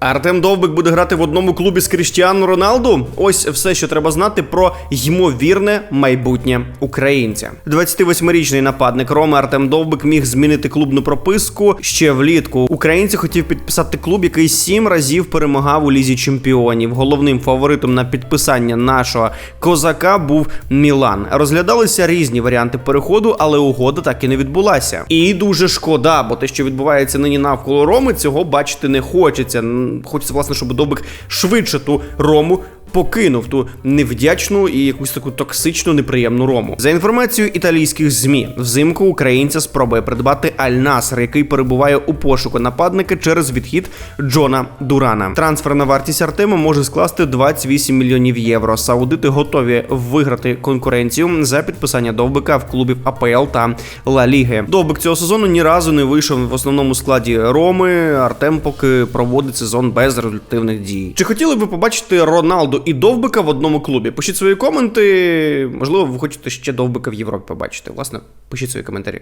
Артем Довбик буде грати в одному клубі з Кріштіану Роналду. Ось все, що треба знати про ймовірне майбутнє українця. 28-річний нападник Роми Артем Довбик міг змінити клубну прописку ще влітку. Українці хотів підписати клуб, який сім разів перемагав у лізі чемпіонів. Головним фаворитом на підписання нашого козака був Мілан. Розглядалися різні варіанти переходу, але угода так і не відбулася. І дуже шкода, бо те, що відбувається нині навколо Роми, цього бачити не хочеться. Хочеться, власне, щоб Довбик швидше ту Рому. Покинув ту невдячну і якусь таку токсичну неприємну рому. За інформацією італійських змі, взимку українця спробує придбати Аль-Наср, який перебуває у пошуку нападника через відхід Джона Дурана. Трансферна вартість Артема може скласти 28 мільйонів євро. Саудити готові виграти конкуренцію за підписання довбика в клубів АПЛ та Ла Ліги. Довбик цього сезону ні разу не вийшов в основному складі Роми. Артем поки проводить сезон без результативних дій. Чи хотіли б ви побачити Роналду і Довбика в одному клубі? Пишіть свої коменти. Можливо, ви хочете ще Довбика в Європі побачити. Власне, пишіть свої коментарі.